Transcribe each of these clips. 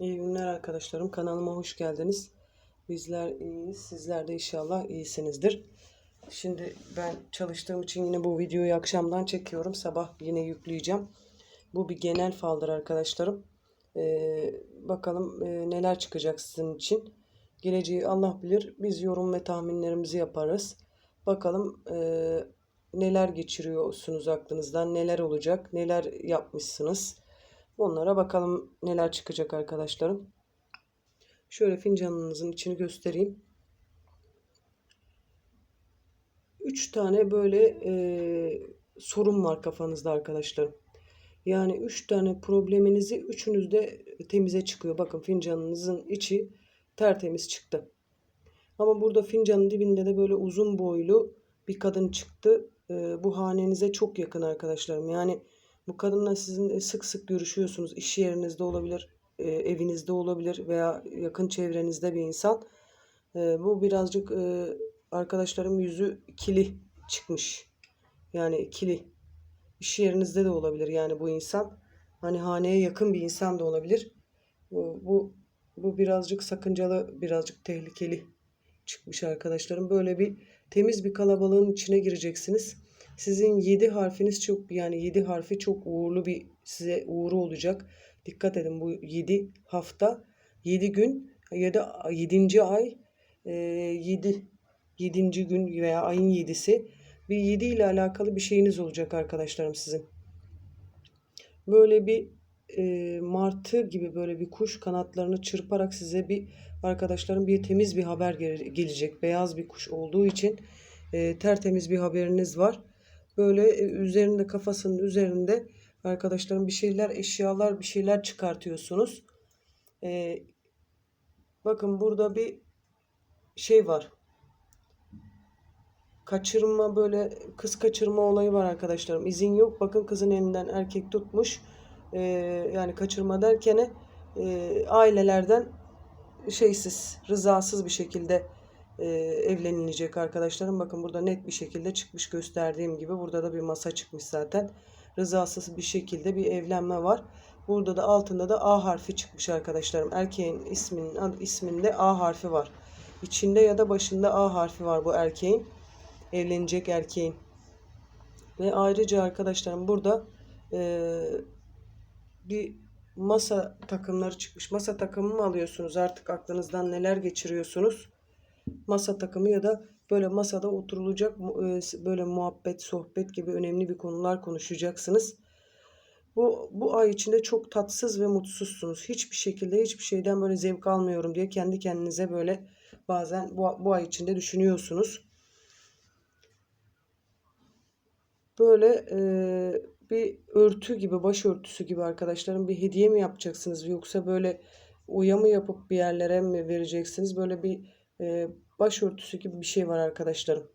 İyi günler arkadaşlarım. Kanalıma hoş geldiniz. Bizler iyiyiz. Sizler de inşallah iyisinizdir. Şimdi ben çalıştığım için yine bu videoyu akşamdan çekiyorum. Sabah yine yükleyeceğim. Bu bir genel faldır arkadaşlarım. Ee, bakalım e, neler çıkacak sizin için. Geleceği Allah bilir. Biz yorum ve tahminlerimizi yaparız. Bakalım e, neler geçiriyorsunuz aklınızdan, neler olacak, neler yapmışsınız. Onlara bakalım neler çıkacak arkadaşlarım. Şöyle fincanınızın içini göstereyim. Üç tane böyle e, sorun var kafanızda arkadaşlarım. Yani üç tane probleminizi üçünüz de temize çıkıyor. Bakın fincanınızın içi tertemiz çıktı. Ama burada fincanın dibinde de böyle uzun boylu bir kadın çıktı. E, bu hanenize çok yakın arkadaşlarım. Yani bu kadınla sizin sık sık görüşüyorsunuz. İş yerinizde olabilir, e, evinizde olabilir veya yakın çevrenizde bir insan. E, bu birazcık e, arkadaşlarım yüzü ikili çıkmış. Yani ikili. İş yerinizde de olabilir yani bu insan. Hani haneye yakın bir insan da olabilir. Bu, bu, bu birazcık sakıncalı, birazcık tehlikeli çıkmış arkadaşlarım. Böyle bir temiz bir kalabalığın içine gireceksiniz. Sizin 7 harfiniz çok yani 7 harfi çok uğurlu bir size uğuru olacak. Dikkat edin bu 7 hafta 7 gün ya da 7. ay 7 7. gün veya ayın 7'si bir 7 ile alakalı bir şeyiniz olacak arkadaşlarım sizin. Böyle bir e, martı gibi böyle bir kuş kanatlarını çırparak size bir arkadaşlarım bir temiz bir haber gelecek. Beyaz bir kuş olduğu için e, tertemiz bir haberiniz var. Böyle e, üzerinde kafasının üzerinde arkadaşlarım bir şeyler eşyalar bir şeyler çıkartıyorsunuz. E, bakın burada bir şey var. Kaçırma böyle kız kaçırma olayı var arkadaşlarım. İzin yok. Bakın kızın elinden erkek tutmuş. E, yani kaçırma derken e, ailelerden şeysiz, rızasız bir şekilde e, evlenilecek arkadaşlarım. Bakın burada net bir şekilde çıkmış gösterdiğim gibi. Burada da bir masa çıkmış zaten. Rızasız bir şekilde bir evlenme var. Burada da altında da A harfi çıkmış arkadaşlarım. Erkeğin isminin isminde A harfi var. İçinde ya da başında A harfi var bu erkeğin. Evlenecek erkeğin. Ve ayrıca arkadaşlarım burada e, bir masa takımları çıkmış. Masa takımı mı alıyorsunuz? Artık aklınızdan neler geçiriyorsunuz? Masa takımı ya da böyle masada oturulacak e, böyle muhabbet, sohbet gibi önemli bir konular konuşacaksınız. Bu, bu ay içinde çok tatsız ve mutsuzsunuz. Hiçbir şekilde hiçbir şeyden böyle zevk almıyorum diye kendi kendinize böyle bazen bu, bu ay içinde düşünüyorsunuz. Böyle e, bir örtü gibi, başörtüsü gibi arkadaşlarım bir hediye mi yapacaksınız yoksa böyle oya mı yapıp bir yerlere mi vereceksiniz? Böyle bir e, başörtüsü gibi bir şey var arkadaşlarım.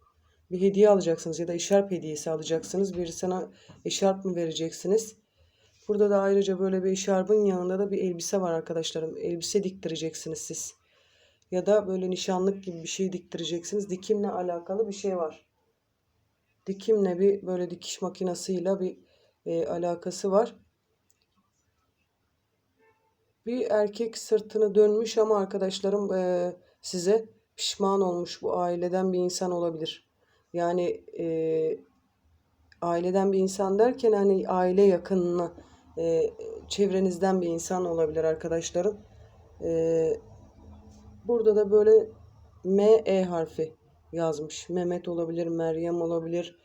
Bir hediye alacaksınız ya da eşarp hediyesi alacaksınız. Bir sana eşarp mı vereceksiniz? Burada da ayrıca böyle bir eşarbın yanında da bir elbise var arkadaşlarım. Elbise diktireceksiniz siz. Ya da böyle nişanlık gibi bir şey diktireceksiniz. Dikimle alakalı bir şey var. Dikimle bir böyle dikiş makinasıyla bir e, alakası var. Bir erkek sırtını dönmüş ama arkadaşlarım e, size pişman olmuş bu aileden bir insan olabilir. Yani e, aileden bir insan derken hani aile yakınına e, çevrenizden bir insan olabilir arkadaşlarım. E, burada da böyle M E harfi yazmış. Mehmet olabilir, Meryem olabilir.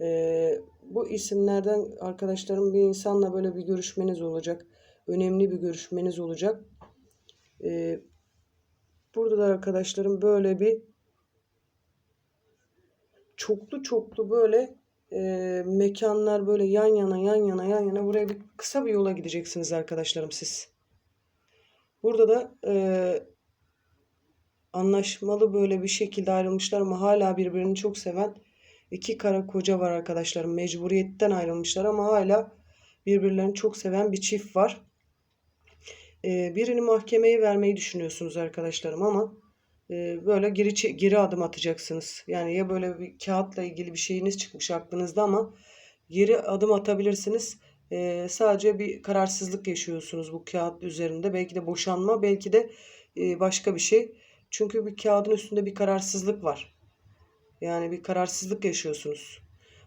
E, bu isimlerden arkadaşlarım bir insanla böyle bir görüşmeniz olacak. Önemli bir görüşmeniz olacak. E, burada da arkadaşlarım böyle bir çoklu çoklu böyle e, mekanlar böyle yan yana yan yana yan yana buraya bir kısa bir yola gideceksiniz arkadaşlarım siz. Burada da e, anlaşmalı böyle bir şekilde ayrılmışlar ama hala birbirini çok seven iki kara koca var arkadaşlarım. Mecburiyetten ayrılmışlar ama hala birbirlerini çok seven bir çift var. E, birini mahkemeye vermeyi düşünüyorsunuz arkadaşlarım ama e, böyle geri geri adım atacaksınız. Yani ya böyle bir kağıtla ilgili bir şeyiniz çıkmış aklınızda ama geri adım atabilirsiniz. e, sadece bir kararsızlık yaşıyorsunuz bu kağıt üzerinde. Belki de boşanma, belki de e, başka bir şey. Çünkü bir kağıdın üstünde bir kararsızlık var. Yani bir kararsızlık yaşıyorsunuz.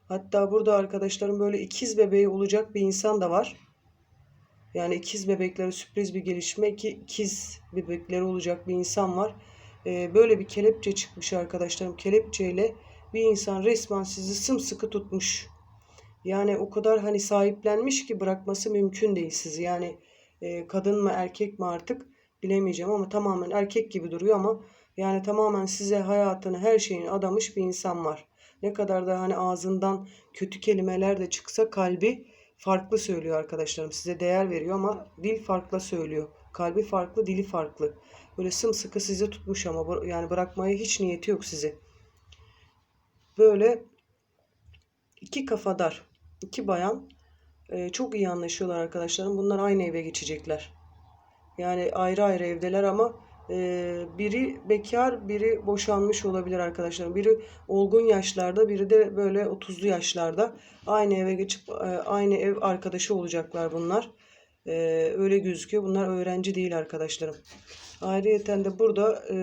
Hatta burada arkadaşlarım böyle ikiz bebeği olacak bir insan da var. Yani ikiz bebeklere sürpriz bir gelişme. iki ikiz bebekleri olacak bir insan var. Ee, böyle bir kelepçe çıkmış arkadaşlarım. Kelepçeyle bir insan resmen sizi sımsıkı tutmuş. Yani o kadar hani sahiplenmiş ki bırakması mümkün değil sizi. Yani e, kadın mı erkek mi artık bilemeyeceğim ama tamamen erkek gibi duruyor ama yani tamamen size hayatını her şeyini adamış bir insan var. Ne kadar da hani ağzından kötü kelimeler de çıksa kalbi farklı söylüyor arkadaşlarım. Size değer veriyor ama dil farklı söylüyor. Kalbi farklı, dili farklı. Böyle sımsıkı sizi tutmuş ama yani bırakmaya hiç niyeti yok sizi. Böyle iki kafadar, iki bayan e, çok iyi anlaşıyorlar arkadaşlarım. Bunlar aynı eve geçecekler. Yani ayrı ayrı evdeler ama biri bekar, biri boşanmış olabilir arkadaşlar. Biri olgun yaşlarda, biri de böyle 30'lu yaşlarda. Aynı eve geçip e, aynı ev arkadaşı olacaklar bunlar. E, öyle gözüküyor. Bunlar öğrenci değil arkadaşlarım. Ayrıyeten de burada e,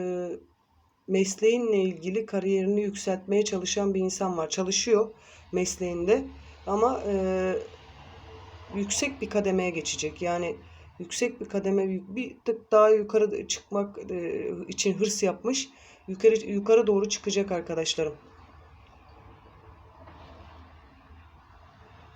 mesleğinle ilgili kariyerini yükseltmeye çalışan bir insan var. Çalışıyor mesleğinde ama e, yüksek bir kademeye geçecek. Yani yüksek bir kademe bir tık daha yukarı çıkmak e, için hırs yapmış. Yukarı yukarı doğru çıkacak arkadaşlarım.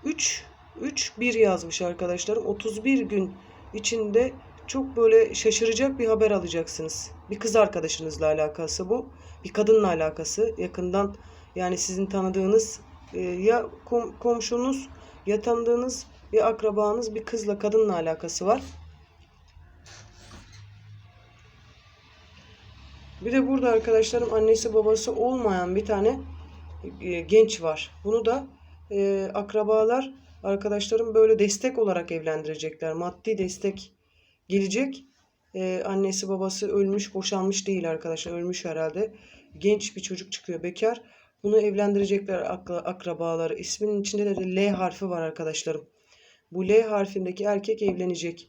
3 3 1 yazmış arkadaşlarım. 31 gün içinde çok böyle şaşıracak bir haber alacaksınız. Bir kız arkadaşınızla alakası bu. Bir kadınla alakası. Yakından yani sizin tanıdığınız e, ya kom komşunuz ya tanıdığınız bir akrabanız bir kızla kadınla alakası var. Bir de burada arkadaşlarım annesi babası olmayan bir tane e, genç var. Bunu da e, akrabalar arkadaşlarım böyle destek olarak evlendirecekler. Maddi destek gelecek. E, annesi babası ölmüş boşanmış değil arkadaşlar ölmüş herhalde. Genç bir çocuk çıkıyor bekar. Bunu evlendirecekler akrabaları. İsminin içinde de L harfi var arkadaşlarım. Bu L harfindeki erkek evlenecek.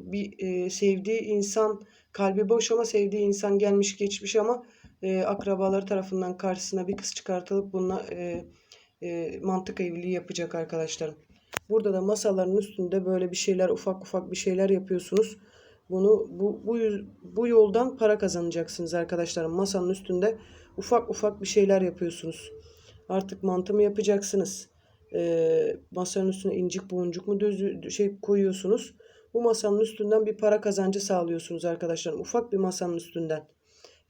Bir e, sevdiği insan kalbi boş ama sevdiği insan gelmiş geçmiş ama e, akrabaları tarafından karşısına bir kız çıkartılıp bununla e, e, mantık evliliği yapacak arkadaşlarım. Burada da masaların üstünde böyle bir şeyler ufak ufak bir şeyler yapıyorsunuz. Bunu bu, bu, bu yoldan para kazanacaksınız arkadaşlarım. Masanın üstünde ufak ufak bir şeyler yapıyorsunuz. Artık mantı mı yapacaksınız? E, masanın üstüne incik boncuk mu düz şey koyuyorsunuz. Bu masanın üstünden bir para kazancı sağlıyorsunuz arkadaşlar. Ufak bir masanın üstünden.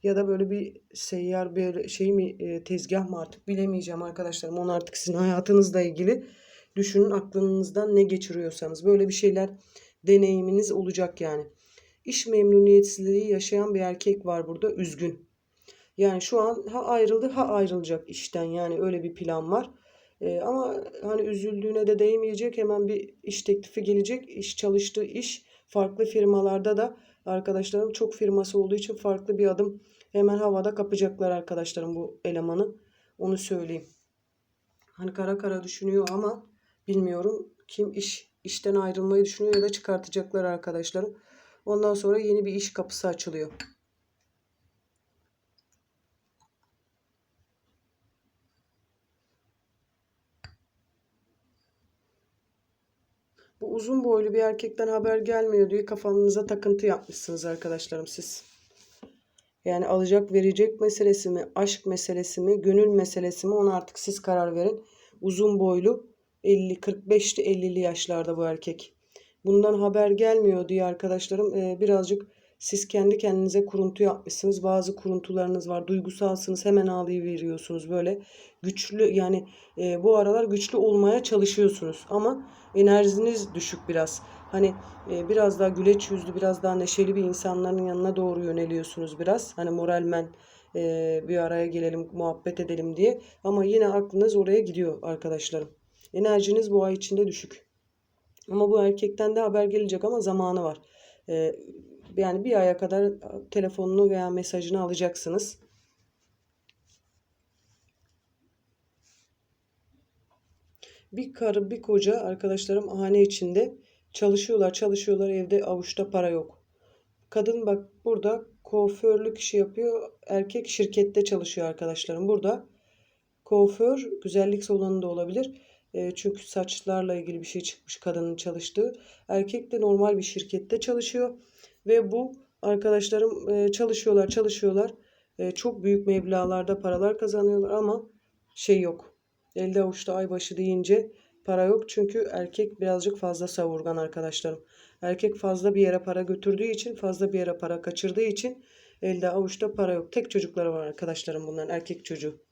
Ya da böyle bir seyyar bir şey mi e, tezgah mı artık bilemeyeceğim arkadaşlarım. Onu artık sizin hayatınızla ilgili düşünün aklınızdan ne geçiriyorsanız. Böyle bir şeyler deneyiminiz olacak yani. İş memnuniyetsizliği yaşayan bir erkek var burada üzgün. Yani şu an ha ayrıldı ha ayrılacak işten yani öyle bir plan var. E, ama hani üzüldüğüne de değmeyecek hemen bir iş teklifi gelecek. İş çalıştığı iş farklı firmalarda da arkadaşlarım çok firması olduğu için farklı bir adım hemen havada kapacaklar arkadaşlarım bu elemanı. Onu söyleyeyim. Hani kara kara düşünüyor ama bilmiyorum kim iş işten ayrılmayı düşünüyor ya da çıkartacaklar arkadaşlarım. Ondan sonra yeni bir iş kapısı açılıyor. Bu uzun boylu bir erkekten haber gelmiyor diye kafanıza takıntı yapmışsınız arkadaşlarım siz. Yani alacak verecek meselesi mi, aşk meselesi mi, gönül meselesi mi ona artık siz karar verin. Uzun boylu 50 45'li 50'li yaşlarda bu erkek. Bundan haber gelmiyor diye arkadaşlarım e, birazcık siz kendi kendinize kuruntu yapmışsınız. Bazı kuruntularınız var. Duygusalsınız. Hemen ağlayıveriyorsunuz böyle. Güçlü yani e, bu aralar güçlü olmaya çalışıyorsunuz. Ama enerjiniz düşük biraz. Hani e, biraz daha güleç yüzlü, biraz daha neşeli bir insanların yanına doğru yöneliyorsunuz biraz. Hani moralmen e, bir araya gelelim, muhabbet edelim diye. Ama yine aklınız oraya gidiyor arkadaşlarım. Enerjiniz bu ay içinde düşük. Ama bu erkekten de haber gelecek ama zamanı var. E, yani bir aya kadar telefonunu veya mesajını alacaksınız. Bir karı bir koca arkadaşlarım hane içinde çalışıyorlar çalışıyorlar evde avuçta para yok. Kadın bak burada kuaförlük işi yapıyor. Erkek şirkette çalışıyor arkadaşlarım. Burada kuaför güzellik salonu da olabilir. E, çünkü saçlarla ilgili bir şey çıkmış kadının çalıştığı. Erkek de normal bir şirkette çalışıyor. Ve bu arkadaşlarım e, çalışıyorlar çalışıyorlar. E, çok büyük meblağlarda paralar kazanıyorlar ama şey yok. Elde avuçta ay başı deyince para yok. Çünkü erkek birazcık fazla savurgan arkadaşlarım. Erkek fazla bir yere para götürdüğü için, fazla bir yere para kaçırdığı için elde avuçta para yok. Tek çocukları var arkadaşlarım bunların erkek çocuğu.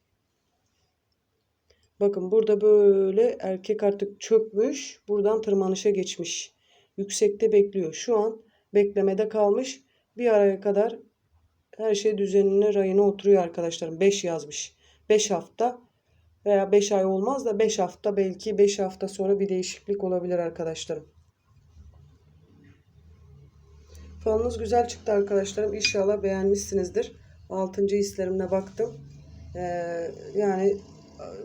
Bakın burada böyle erkek artık çökmüş. Buradan tırmanışa geçmiş. Yüksekte bekliyor. Şu an beklemede kalmış. Bir araya kadar her şey düzenine rayına oturuyor arkadaşlarım. 5 yazmış. 5 hafta veya 5 ay olmaz da 5 hafta belki 5 hafta sonra bir değişiklik olabilir arkadaşlarım. Falınız güzel çıktı arkadaşlarım. İnşallah beğenmişsinizdir. 6. hislerimle baktım. Ee, yani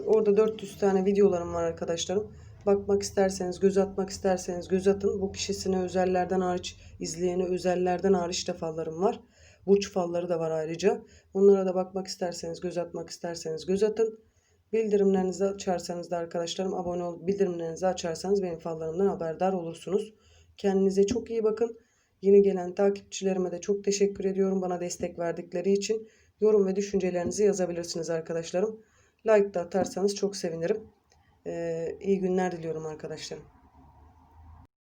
orada 400 tane videolarım var arkadaşlarım. Bakmak isterseniz, göz atmak isterseniz göz atın. Bu kişisine özellerden hariç, izleyene özellerden hariç de fallarım var. Burç falları da var ayrıca. Onlara da bakmak isterseniz, göz atmak isterseniz göz atın. Bildirimlerinizi açarsanız da arkadaşlarım abone olup bildirimlerinizi açarsanız benim fallarımdan haberdar olursunuz. Kendinize çok iyi bakın. Yeni gelen takipçilerime de çok teşekkür ediyorum bana destek verdikleri için. Yorum ve düşüncelerinizi yazabilirsiniz arkadaşlarım. Like da atarsanız çok sevinirim. Ee, iyi günler diliyorum arkadaşlarım.